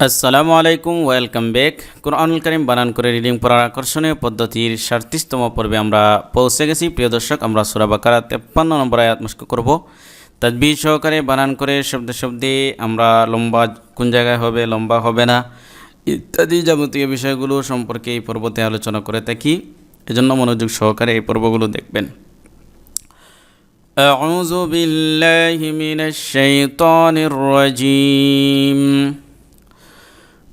আসসালামু আলাইকুম welcome back কোরআনুল করিম বানান করে রিডিং পড়ার আকর্ষণীয় পদ্ধতির সাতত্রিশতম পর্বে আমরা পৌঁছে গেছি প্রিয় দর্শক আমরা সুরা বাকারা তেপ্পান্ন নম্বর আয়াত মুস্ক করব তাজবি সহকারে বানান করে শব্দে শব্দে আমরা লম্বা কোন জায়গায় হবে লম্বা হবে না ইত্যাদি যাবতীয় বিষয়গুলো সম্পর্কে এই পর্বতে আলোচনা করে থাকি এজন্য মনোযোগ সহকারে এই পর্বগুলো দেখবেন أعوذ بالله من الشيطان الرجيم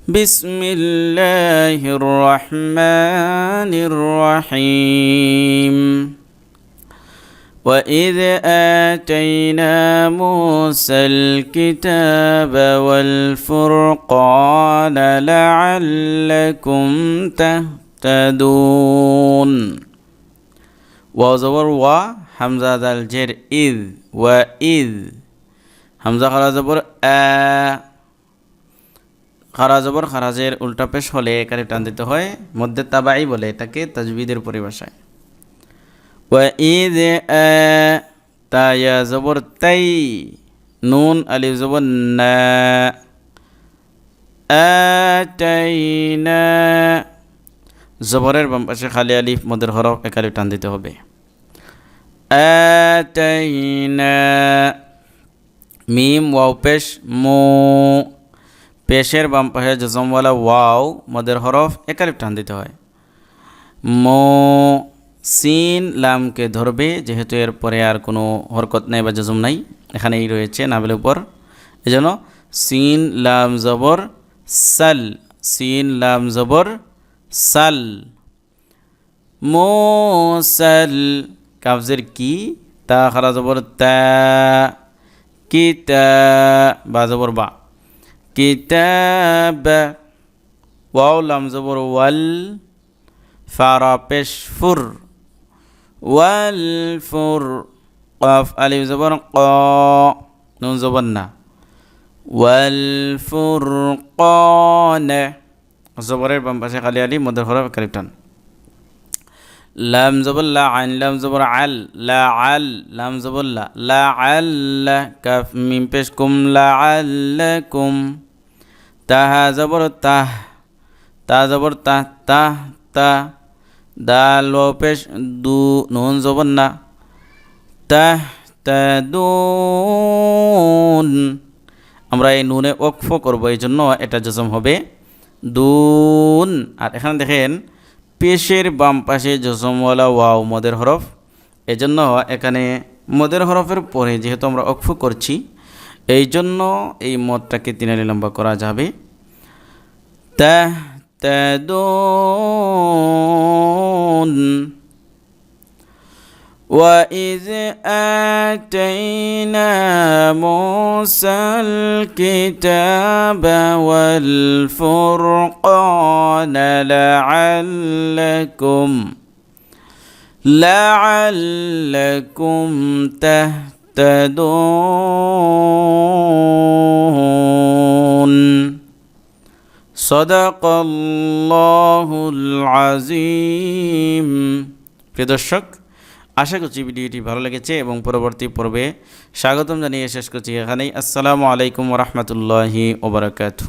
بسم الله الرحمن الرحيم. وإذ آتينا موسى الكتاب والفرقان لعلكم تهتدون. وزور و حمزة الجر إذ وإذ حمزة خلاص زبر آه খারা জবর খারাজের উল্টা পেশ হলে এখানে টান দিতে হয়? মধ্যে তাবাই বলে এটাকে তাজবিদের পরিভাষায়। ঈদ তায়া জবর তাই, নুন আলিফ জবর না জবরের বাম পাশে খালি আলিফ মদের হরফ একালি টান দিতে হবে। মিম, ওয়াও, পেশ, মো পেশের বাম পাশে জজমওয়ালা ওয়াও, মদের হরফ একালিফ টান দিতে হয়। মো, সিন, লামকে ধরবে, যেহেতু এর পরে আর কোনো হরকত নাই বা জজম নাই, এখানেই রয়েছে নাবের উপর। এজন্য সিন, লাম, জবর, সাল, সিন, লাম, জবর, সাল। মোসাল কাবজের কি? তা খারা জবর, তা কিতা বা, জবর, বা। কিতাব ওয়াও লাম জবর ওয়াল ফারা পেশ ফুর ওয়াল ফুর কফ আলিফ জবর ক নুন জবর না ওয়াল ফুর কন জবরের বাম পাশে খালি আলি মধ্যে হরফ কালিপটান লাম জবর লা আইন লাম জবর আল লা আল লাম জবর লা লা আল কাফ তাহা জবর তাহ, তা জবর তাহ তাহ, তা দাল পেশ দু, নুন জবর না, তাহ তাদুন আমরা এই নুনে ওকফ করব, এই জন্য এটা জজম হবে দুন। আর এখানে দেখেন, পেশের বাম পাশে জজমওয়ালা ওয়াও, মদের হরফ। এজন্য এখানে মদের হরফের পরে যেহেতু আমরা অক্ফ করছি এই জন্য এই মদটাকে তিনালি লম্বা করা যাবে تهتدون وإذ آتينا موسى الكتاب والفرقان لعلكم لعلكم تهتدون صدق الله العظيم প্রিয় দর্শক আশা করছি ভিডিওটি ভালো লেগেছে এবং পরবর্তী পর্বে স্বাগতম জানিয়ে শেষ করছি এখানেই আসসালামু আলাইকুম রহমতুল্লাহি ওবরাকাতু